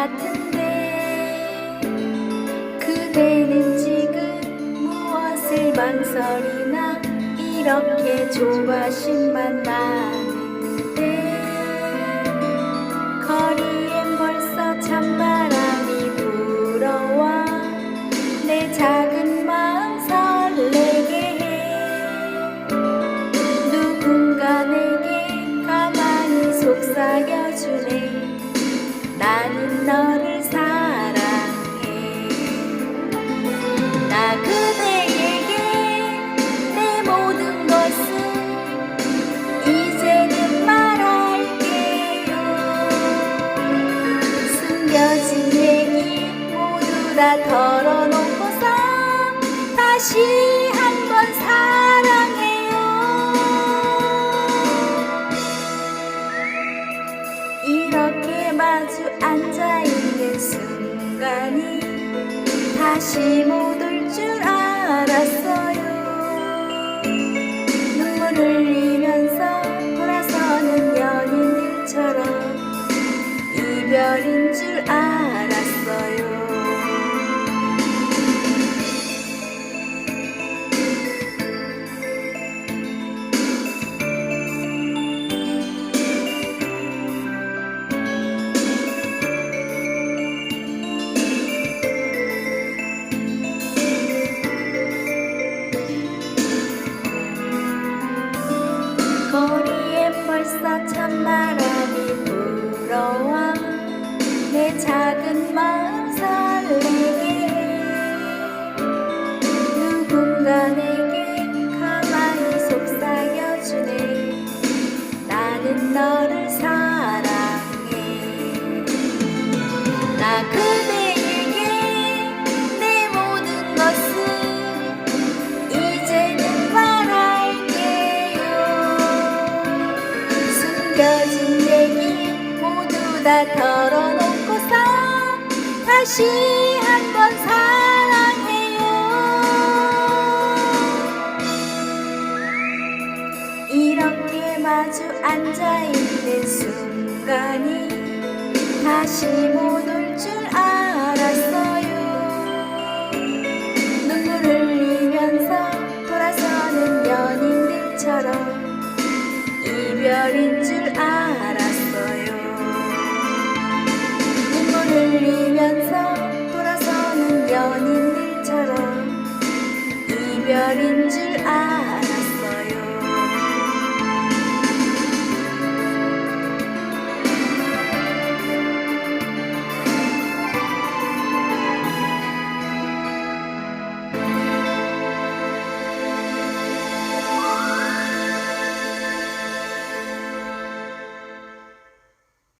같은데 그대는 지금 무엇을 망설이나 이렇게 조바심만 나는데 거리엔 벌써 찬바람이 불어와 내 작은 마음 설레게 해. 누군가 내게 가만히 속삭여주네. 나는 너를 사랑해. 나 그대에게 내 모든 것을 이제는 말할게요. 숨겨진 얘기 모두 다 털어놓고서 다시 순간이 다시 못 올 줄 알았어요. 눈물 흘리면서 돌아서는 연인들처럼 이별인 줄 알았어요 벌써 찬바람이 불어와 내 작은 마음 설레게. 해 누군가 내게 가만히 속삭여주네. 나는 너를 사랑해. 나그 다 털어놓고서 다시 한번 사랑해요. 이렇게 마주 앉아있는 순간이 다시 못 올 줄 알았어요. 눈물 흘리면서 돌아서는 연인들처럼 이별인 줄 별인 줄